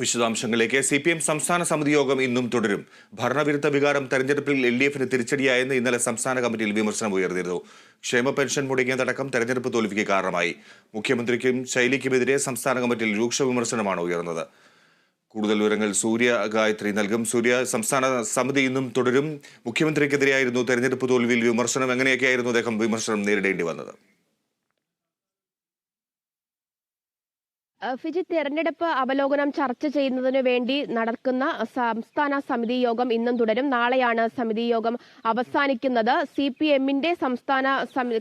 വിശദാംശങ്ങളിലേക്ക് C P M സംസ്ഥാന സമിതി യോഗം ഇന്നും തുടരും. ഭരണവിരുദ്ധ വികാരം തെരഞ്ഞെടുപ്പിൽ എൽ ഡി എഫിന് തിരിച്ചടിയായെന്ന് ഇന്നലെ സംസ്ഥാന കമ്മിറ്റിയിൽ വിമർശനം ഉയർന്നിരുന്നു. ക്ഷേമ പെൻഷൻ മുടങ്ങിയതടക്കം തെരഞ്ഞെടുപ്പ് തോൽവിക്ക് കാരണമായി. മുഖ്യമന്ത്രിക്കും ശൈലിക്കുമെതിരെ സംസ്ഥാന കമ്മിറ്റിയിൽ രൂക്ഷ വിമർശനമാണ് ഉയർന്നത്. കൂടുതൽ വിവരങ്ങൾ സൂര്യ ഗായത്രി നൽകും. സൂര്യ സംസ്ഥാന സമിതി ഇന്നും തുടരും. മുഖ്യമന്ത്രിക്കെതിരെയായിരുന്നു തെരഞ്ഞെടുപ്പ് തോൽവിയിൽ വിമർശനം. എങ്ങനെയൊക്കെയായിരുന്നു അദ്ദേഹം വിമർശനം നേരിടേണ്ടി വന്നത്? ഫിജി തെരഞ്ഞെടുപ്പ് അവലോകനം ചർച്ച ചെയ്യുന്നതിനു വേണ്ടി നടക്കുന്ന സംസ്ഥാന സമിതി യോഗം ഇന്നും തുടരും. നാളെയാണ് സമിതി യോഗം അവസാനിക്കുന്നത്. സി പി എമ്മിന്റെ സംസ്ഥാന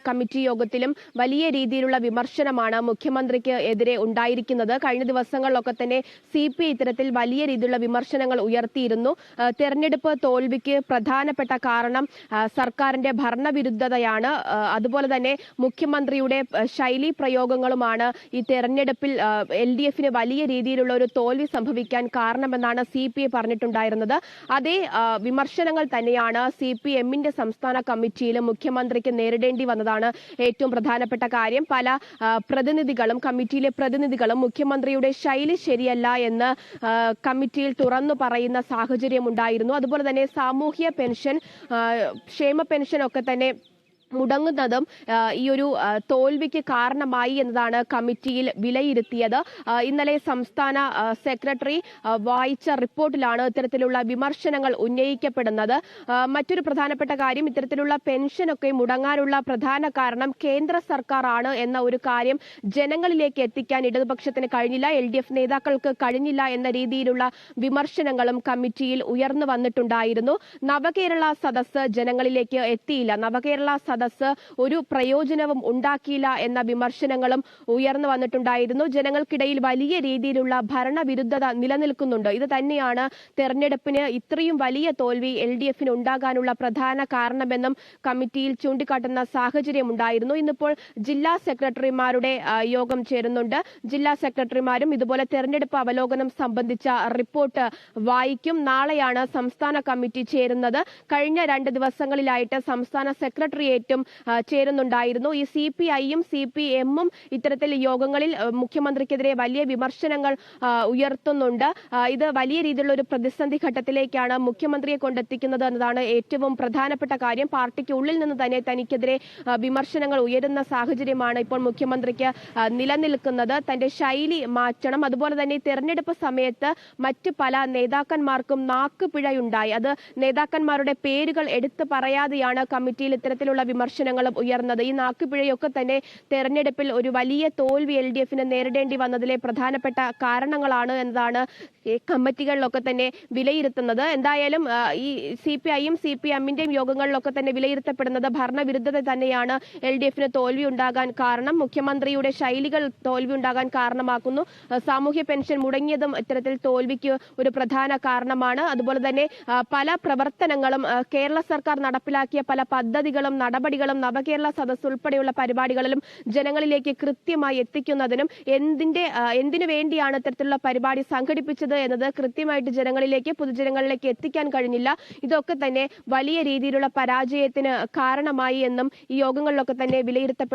കമ്മിറ്റി യോഗത്തിലും വലിയ രീതിയിലുള്ള വിമർശനമാണ് മുഖ്യമന്ത്രിക്ക് എതിരെ ഉണ്ടായിരിക്കുന്നത്. കഴിഞ്ഞ ദിവസങ്ങളിലൊക്കെ തന്നെ സി പി ഇത്തരത്തിൽ വലിയ രീതിയിലുള്ള വിമർശനങ്ങൾ ഉയർത്തിയിരുന്നു. തെരഞ്ഞെടുപ്പ് തോൽവിക്ക് പ്രധാനപ്പെട്ട കാരണം സർക്കാരിന്റെ ഭരണവിരുദ്ധതയാണ്. അതുപോലെ തന്നെ മുഖ്യമന്ത്രിയുടെ ശൈലി പ്രയോഗങ്ങളുമാണ് ഈ തെരഞ്ഞെടുപ്പിൽ എൽ ഡി എഫിന് വലിയ രീതിയിലുള്ള ഒരു തോൽവി സംഭവിക്കാൻ കാരണമെന്നാണ് സി പി ഐ പറഞ്ഞിട്ടുണ്ടായിരുന്നത്. അതേ വിമർശനങ്ങൾ തന്നെയാണ് സി പി എമ്മിന്റെ സംസ്ഥാന കമ്മിറ്റിയിലും മുഖ്യമന്ത്രിക്ക് നേരിടേണ്ടി വന്നതാണ് ഏറ്റവും പ്രധാനപ്പെട്ട കാര്യം. പല പ്രതിനിധികളും കമ്മിറ്റിയിലെ പ്രതിനിധികളും മുഖ്യമന്ത്രിയുടെ ശൈലി ശരിയല്ല എന്ന് കമ്മിറ്റിയിൽ തുറന്നു പറയുന്ന സാഹചര്യം ഉണ്ടായിരുന്നു അതുപോലെ തന്നെ സാമൂഹ്യ പെൻഷൻ ക്ഷേമ പെൻഷൻ ഒക്കെ തന്നെ മുടങ്ങുന്നതും ഈ ഒരു തോൽവിക്ക് കാരണമായി എന്നതാണ് കമ്മിറ്റിയിൽ വിലയിരുത്തിയത്. ഇന്നലെ സംസ്ഥാന സെക്രട്ടറി വായിച്ച റിപ്പോർട്ടിലാണ് ഇത്തരത്തിലുള്ള വിമർശനങ്ങൾ ഉന്നയിക്കപ്പെടുന്നത്. മറ്റൊരു പ്രധാനപ്പെട്ട കാര്യം ഇത്തരത്തിലുള്ള പെൻഷനൊക്കെ മുടങ്ങാനുള്ള പ്രധാന കാരണം കേന്ദ്ര സർക്കാറാണ് എന്ന ഒരു കാര്യം ജനങ്ങളിലേക്ക് എത്തിക്കാൻ ഇടതുപക്ഷത്തിന് കഴിഞ്ഞില്ല. എൽ ഡി എഫ് നേതാക്കൾക്ക് കഴിഞ്ഞില്ല എന്ന രീതിയിലുള്ള വിമർശനങ്ങളും കമ്മിറ്റിയിൽ ഉയർന്നു വന്നിട്ടുണ്ടായിരുന്നു. നവകേരള സദസ് ജനങ്ങളിലേക്ക് എത്തിയില്ല. നവകേരള സദസ്സ് ഒരു പ്രയോജനവും ഉണ്ടാക്കിയില്ല എന്ന വിമർശനങ്ങളും ഉയർന്നു വന്നിട്ടുണ്ടായിരുന്നു. ജനങ്ങൾക്കിടയിൽ വലിയ രീതിയിലുള്ള ഭരണവിരുദ്ധത നിലനിൽക്കുന്നുണ്ട്. ഇത് തന്നെയാണ് തെരഞ്ഞെടുപ്പിന് ഇത്രയും വലിയ തോൽവി എൽ ഡി എഫിന് ഉണ്ടാകാനുള്ള പ്രധാന കാരണമെന്നും കമ്മിറ്റിയിൽ ചൂണ്ടിക്കാട്ടുന്ന സാഹചര്യം ഉണ്ടായിരുന്നു. ഇന്നിപ്പോൾ ജില്ലാ സെക്രട്ടറിമാരുടെ യോഗം ചേരുന്നുണ്ട്. ജില്ലാ സെക്രട്ടറിമാരും ഇതുപോലെ തെരഞ്ഞെടുപ്പ് അവലോകനം സംബന്ധിച്ച റിപ്പോർട്ട് വായിക്കും. നാളെയാണ് സംസ്ഥാന കമ്മിറ്റി ചേരുന്നത്. കഴിഞ്ഞ രണ്ട് ദിവസങ്ങളിലായിട്ട് സംസ്ഥാന സെക്രട്ടേറിയറ്റും ആ, ചേരുന്നുണ്ടായിരുന്നു. ഈ സി പി ഐയും സി പി എമ്മും ഇത്തരത്തിൽ യോഗങ്ങളിൽ മുഖ്യമന്ത്രിക്കെതിരെ വലിയ വിമർശനങ്ങൾ ഉയർത്തുന്നുണ്ട്. ഇത് വലിയ രീതിയിലുള്ള ഒരു പ്രതിസന്ധി ഘട്ടത്തിലേക്കാണ് മുഖ്യമന്ത്രിയെ കൊണ്ടെത്തിക്കുന്നത് എന്നതാണ് ഏറ്റവും പ്രധാനപ്പെട്ട കാര്യം. പാർട്ടിക്ക് ഉള്ളിൽ നിന്ന് തന്നെ തനിക്കെതിരെ വിമർശനങ്ങൾ ഉയരുന്ന സാഹചര്യമാണ് ഇപ്പോൾ മുഖ്യമന്ത്രിക്ക് നിലനിൽക്കുന്നത്. തന്റെ ശൈലി മാറ്റണം. അതുപോലെ തന്നെ തെരഞ്ഞെടുപ്പ് സമയത്ത് മറ്റ് പല നേതാക്കന്മാർക്കും നാക്കുപിഴയുണ്ടായി അത് നേതാക്കന്മാരുടെ പേരുകൾ എടുത്തു പറയാതെയാണ് കമ്മിറ്റിയിൽ ഇത്തരത്തിലുള്ള വിമർശനങ്ങളും ഉയർന്നത്. ഈ നാക്കുപിഴയൊക്കെ തന്നെ തെരഞ്ഞെടുപ്പിൽ ഒരു വലിയ തോൽവി എൽ ഡി എഫിന് നേരിടേണ്ടി വന്നതിലെ പ്രധാനപ്പെട്ട കാരണങ്ങളാണ് എന്നതാണ് കമ്മിറ്റികളിലൊക്കെ തന്നെ വിലയിരുത്തുന്നത്. എന്തായാലും ഈ സി പി ഐയും സി പി എമ്മിന്റെയും യോഗങ്ങളിലൊക്കെ തന്നെ വിലയിരുത്തപ്പെടുന്നത് ഭരണവിരുദ്ധത തന്നെയാണ് എൽ ഡി എഫിന് തോൽവി ഉണ്ടാകാൻ കാരണം. മുഖ്യമന്ത്രിയുടെ ശൈലികൾ തോൽവി ഉണ്ടാകാൻ കാരണമാക്കുന്നു സാമൂഹ്യ പെൻഷൻ മുടങ്ങിയതും ഇത്തരത്തിൽ തോൽവിക്ക് ഒരു പ്രധാന കാരണമാണ്. അതുപോലെ തന്നെ പല പ്രവർത്തനങ്ങളും കേരള സർക്കാർ നടപ്പിലാക്കിയ പല പദ്ധതികളും നടപടികളും നവകേരള സദസ് ഉൾപ്പെടെയുള്ള പരിപാടികളിലും ജനങ്ങളിലേക്ക് കൃത്യമായി എത്തിക്കുന്നതിനും എന്തിന്റെ എന്തിനു വേണ്ടിയാണ് ഇത്തരത്തിലുള്ള പരിപാടി സംഘടിപ്പിച്ചത് എന്നത് കൃത്യമായിട്ട് ജനങ്ങളിലേക്ക് പൊതുജനങ്ങളിലേക്ക് എത്തിക്കാൻ കഴിഞ്ഞില്ല. ഇതൊക്കെ തന്നെ വലിയ രീതിയിലുള്ള പരാജയത്തിന് കാരണമായി എന്നും ഈ യോഗങ്ങളിലൊക്കെ തന്നെ വിലയിരുത്തപ്പെടുന്നു